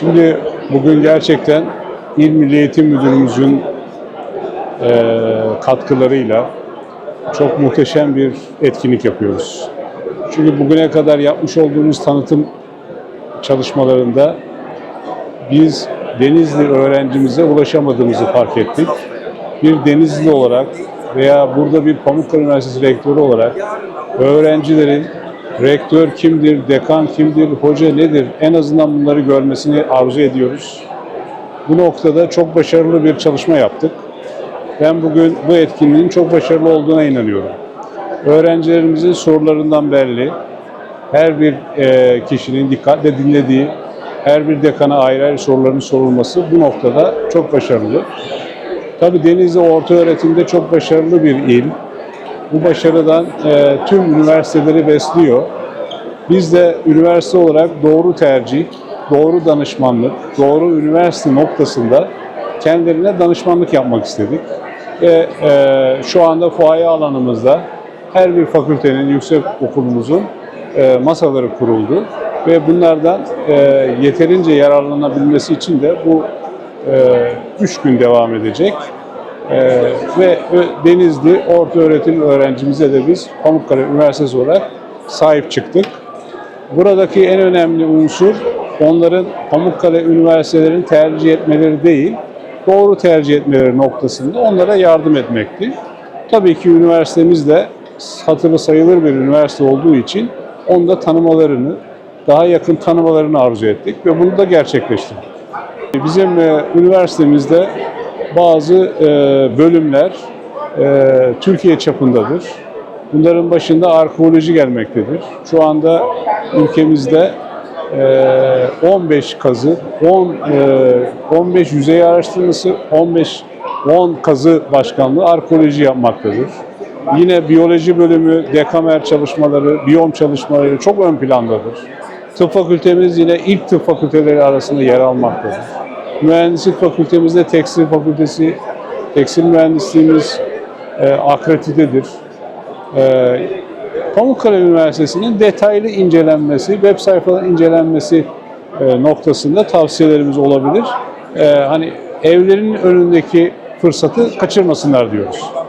Şimdi bugün gerçekten İl Milli Eğitim Müdürümüzün eee, katkılarıyla çok muhteşem bir etkinlik yapıyoruz. Çünkü bugüne kadar yapmış olduğumuz tanıtım çalışmalarında biz Denizli öğrencimize ulaşamadığımızı fark ettik. Bir Denizli olarak veya burada bir Pamukkale Üniversitesi rektörü olarak öğrencilerin rektör kimdir, dekan kimdir, hoca nedir en azından bunları görmesini arzu ediyoruz. Bu noktada çok başarılı bir çalışma yaptık. Ben bugün bu etkinliğin çok başarılı olduğuna inanıyorum. Öğrencilerimizin sorularından belli. Her bir e, kişinin dikkatle dinlediği, her bir dekana ayrı ayrı soruların sorulması bu noktada çok başarılı. Tabii Denizli orta öğretimde çok başarılı bir il. Bu başarıdan e, tüm üniversiteleri besliyor. Biz de üniversite olarak doğru tercih, doğru danışmanlık, doğru üniversite noktasında kendilerine danışmanlık yapmak istedik. Ve e, şu anda fuaye alanımızda her bir fakültenin, yüksek okulumuzun e, masaları kuruldu. Ve bunlardan e, yeterince yararlanabilmesi için de bu e, üç gün devam edecek. Ee, ve Denizli orta öğretim öğrencimize de biz Pamukkale Üniversitesi olarak sahip çıktık. Buradaki en önemli unsur onların Pamukkale Üniversitelerini tercih etmeleri değil, doğru tercih etmeleri noktasında onlara yardım etmekti. Tabii ki üniversitemiz de hatırı sayılır bir üniversite olduğu için onu da tanımalarını, daha yakın tanımalarını arzu ettik ve bunu da gerçekleştirdik. Bizim e, üniversitemizde bazı e, bölümler e, Türkiye çapındadır. Bunların başında arkeoloji gelmektedir. Şu anda ülkemizde e, 15 kazı, 10 e, 15 yüzey araştırması, 15 10 kazı başkanlığı arkeoloji yapmaktadır. Yine biyoloji bölümü, dekamer çalışmaları, biyom çalışmaları çok ön plandadır. Tıp fakültemiz yine ilk tıp fakülteleri arasında yer almaktadır. Mühendislik fakültemizde tekstil fakültesi, tekstil mühendisliğimiz e, akreditedir. E, Pamukkale Üniversitesi'nin detaylı incelenmesi, web sayfaların incelenmesi e, noktasında tavsiyelerimiz olabilir. E, hani evlerin önündeki fırsatı kaçırmasınlar diyoruz.